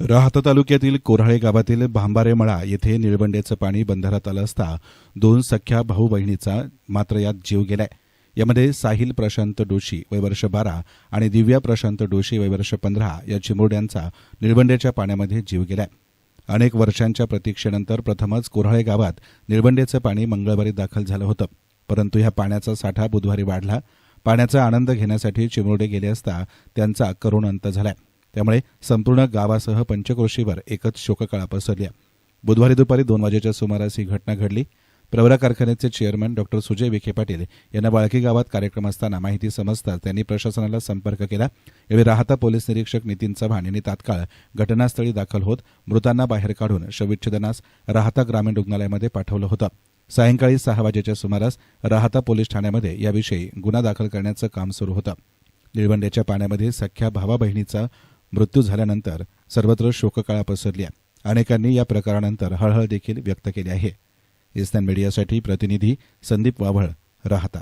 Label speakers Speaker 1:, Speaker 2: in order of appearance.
Speaker 1: राहता तालुक्यातील कोराळे गावातील भांबारे मळा येथे निळबंडेचं पाणी बंधारात आलं असता दोन सख्या भाऊ बहिणीचा मात्र यात जीव गेलाय. यामध्ये साहिल प्रशांत डोशी वयवर्ष बारा आणि दिव्या प्रशांत डोशी वयवर्ष पंधरा या चिमुरड्यांचा निळबंडेच्या पाण्यामध्ये जीव गेलाय. अनेक वर्षांच्या प्रतीक्षेनंतर प्रथमच कोराळे गावात निळबंडेचं पाणी मंगळवारी दाखल झालं होतं. परंतु ह्या पाण्याचा साठा बुधवारी वाढला. पाण्याचा आनंद घेण्यासाठी चिमुरडे गेले असता त्यांचा करुण अंत झालाय. त्यामुळे संपूर्ण गावासह पंचक्रोशीवर एकच शोककळा पसरली बुधवारी दुपारी दोन वाजेच्या सुमारास ही घटना घडली. प्रवरा कारखान्याचे चेअरमन डॉक्टर सुजय विखे पाटील यांना बाळकी गावात कार्यक्रम असताना माहिती समजताच त्यांनी प्रशासनाला संपर्क केला. यावेळी राहता पोलीस निरीक्षक नितीन चव्हाण यांनी तात्काळ घटनास्थळी दाखल होत मृतांना बाहेर काढून शवविच्छेदनास राहता ग्रामीण रुग्णालयामध्ये पाठवलं होतं. सायंकाळी सहा वाजेच्या सुमारास राहता पोलीस ठाण्यामध्ये याविषयी गुन्हा दाखल करण्याचं काम सुरू होतं. निळवंड्याच्या पाण्यामध्ये सख्या भावा बहिणीचा मृत्यू झाल्यानंतर सर्वत्र शोककाळा पसरली आहे अनेकांनी या प्रकारानंतर हळहळ देखील व्यक्त केली आहे. इस्तान मीडियासाठी प्रतिनिधी संदीप वाभळ राहता.